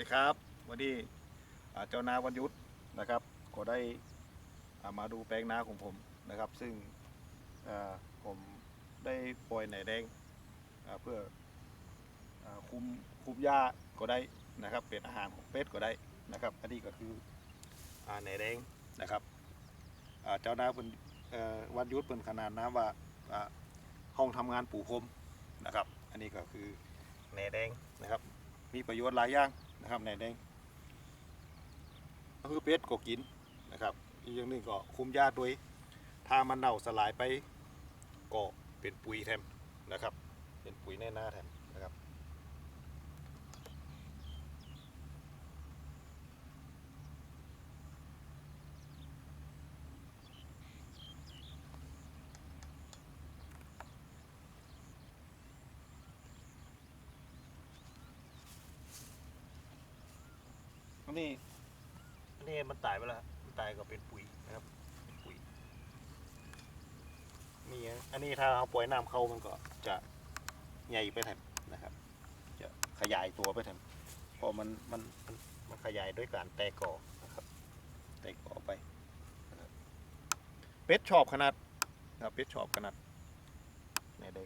ดีครับ วันนี้เจ้านาวันยุทธนะครับ ก็ได้ามาดูแปลงนาของผมนะครับ ซึ่งผมได้ปล่อยไหนแดงเพื่ออคุมคุมหญ้าก็ได้นะครับ เป็นอาหารของเป็ดก็ได้นะครับ อันนี้ก็คือไหนแดงนะครับเจ้านาเป็นวันยุทธเป็นขนาดน้ำว่าห้องทำงานปูพรมนะครับ อันนี้ก็คือแหนแดงนะครับ มีประโยชน์หลายอย่าง นะครับในแดงก็คือเป็ดก็กินนะครับ อีกอย่างหนึ่งก็คุมหญ้าด้วยถ้ามันเน่าสลายไปก็เป็นปุ๋ยแทนนะครับ เป็นปุ๋ยในหน้าแทนนะครับ อันนี้อันนี้มันตายไปแล้วมันตายก็เป็นปุ๋ยนะครับเป็นปุ๋ยมีอันอันนี้ถ้าเอาปล่อยน้ำเข้ามันก็จะใหญ่ไปแทนนะครับ จะขยายตัวไปแทนเพราะมันมันมันขยายด้วยการแตกกอนะครับ แตกกอไปเป็ดชอบขนาดนะครับเป็ดชอบขนาดไหนได้